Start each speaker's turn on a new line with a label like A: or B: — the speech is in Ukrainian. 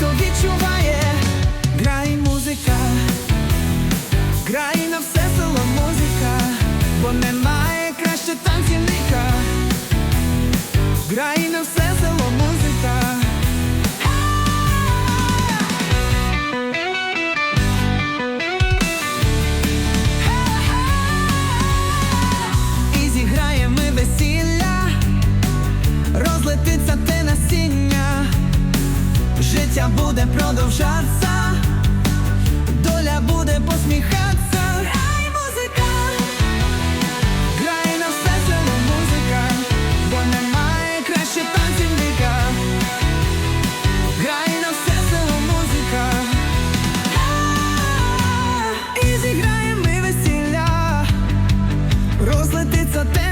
A: то відчуває, грай музика, грай на все село музика, бо немає краще танцівника. Грай життя буде продовжатися, доля буде посміхатися. Грай музика, грай на все село музика, бо немає краще танцівника. Грай на все село музика. І зіграємо ми весілля, розлетиться те.